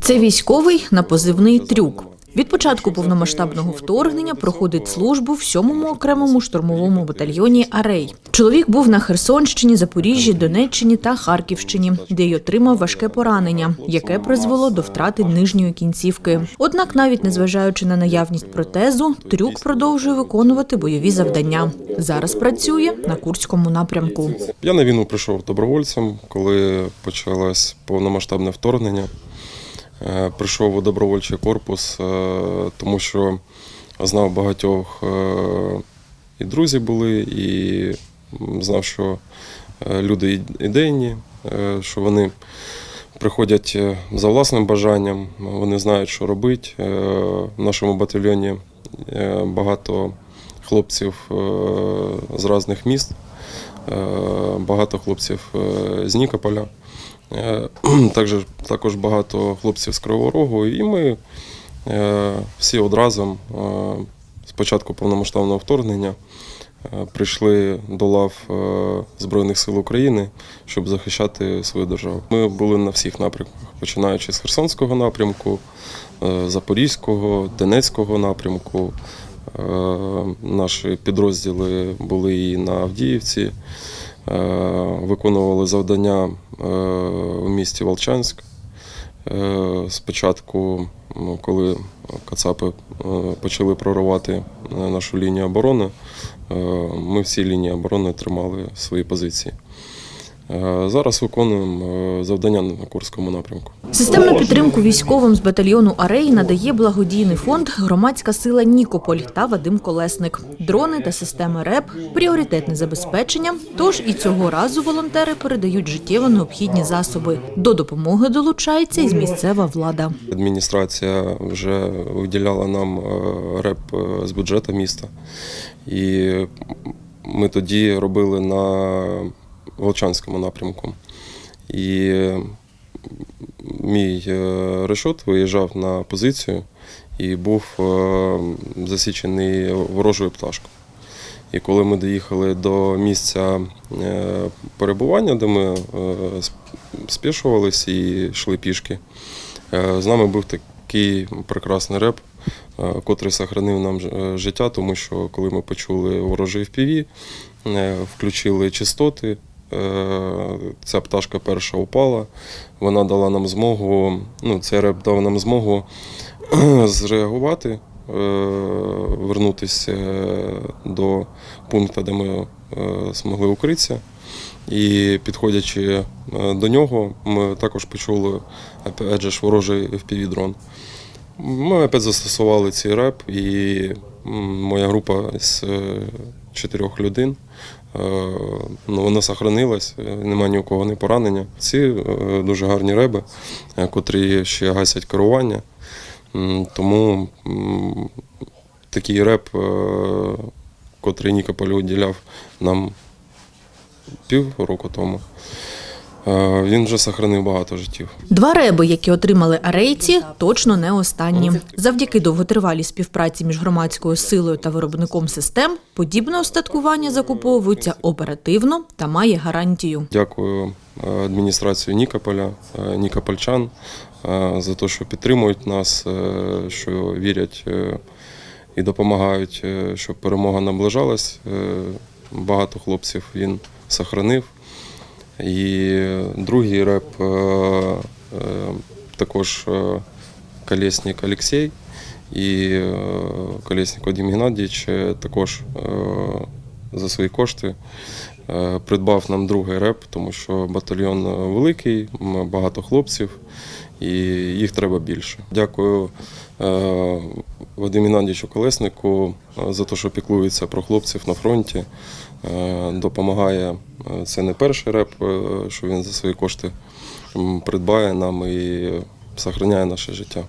Це військовий на позивний трюк. Від початку повномасштабного вторгнення проходить службу в 7-му окремому штурмовому батальйоні Арей. Чоловік був на Херсонщині, Запоріжжі, Донеччині та Харківщині, де й отримав важке поранення, яке призвело до втрати нижньої кінцівки. Однак, навіть незважаючи на наявність протезу, трюк продовжує виконувати бойові завдання. Зараз працює на Курському напрямку. Я на війну прийшов добровольцем, коли почалось повномасштабне вторгнення. Е, Прийшов у добровольчий корпус, е, тому що знав багатьох е, і друзі були, і знав, що люди ідейні, що вони приходять за власним бажанням, вони знають, що робити. В нашому батальйоні багато хлопців з різних міст. Багато хлопців з Нікополя, також, також багато хлопців з Кривого Рогу. І ми е, всі одразу е, з початку повномасштабного вторгнення е, прийшли до лав е, Збройних сил України, щоб захищати свою державу. Ми були на всіх напрямках, починаючи з Херсонського напрямку, е, Запорізького, Донецького напрямку. Е, Наші підрозділи були і на Авдіївці, е, виконували завдання е, в місті Волчанськ. Е, Спочатку, ну, коли Кацапи е, почали проривати е, нашу лінію оборони, е, ми всі лінії оборони тримали свої позиції. Е, Зараз виконуємо е, завдання на Курському напрямку. Системну підтримку військовим з батальйону Арей надає благодійний фонд Громадська сила Нікополь та Вадим Колесник. Дрони та системи РЕП пріоритетне забезпечення. Тож і цього разу волонтери передають життєво необхідні засоби. До допомоги долучається і місцева влада. Адміністрація вже виділяла нам е, реп з бюджету міста. І ми тоді робили на Волчанському напрямку. І мій е, решот виїжджав на позицію і був е, засічений ворожою пташкою. І коли ми доїхали до місця е, перебування, де ми сп- спішувались і йшли пішки, з нами був такий прекрасний реп, котрий сохранив нам життя, тому що коли ми почули ворожий е, включили частоти. Е, Ця пташка перша упала. Вона дала нам змогу, ну, цей реп дав нам змогу зреагувати, е, вернутися до пункту, де ми е, змогли укритися. І підходячи до нього, ми також почули опять же, ворожий FPV-дрон. Ми опять застосували цей реп, і моя група з чотирьох людей. Е, Ну, вона сохранилась, е, нема ні у кого не поранення. Ці е, дуже гарні реби, котрі ще гасять керування. Тому такий реп, котрий Нікополь відділяв нам півроку тому, е, він вже сохранив багато життів. Два реби, які отримали арейці, точно не останні. Завдяки довготривалій співпраці між громадською силою та виробником систем, подібне остаткування закуповується оперативно та має гарантію. Дякую е, адміністрацію Нікополя, е, Нікопольчан е, за те, що підтримують нас, е, що вірять е, і допомагають, е, щоб перемога наближалась. Е, Багато хлопців він сохранив. І другий реп е, е, також колесник Колєснік Олексій і е, Вадим Геннадійович е, також е, за свої кошти е, придбав нам другий реп, тому що батальйон е, великий, багато хлопців, і їх треба більше. Дякую е, Вадиму Геннадійовичу Колеснику за те, що піклується про хлопців на фронті, допомагає. Це не перший реп, що він за свої кошти придбає нам і зберігає наше життя.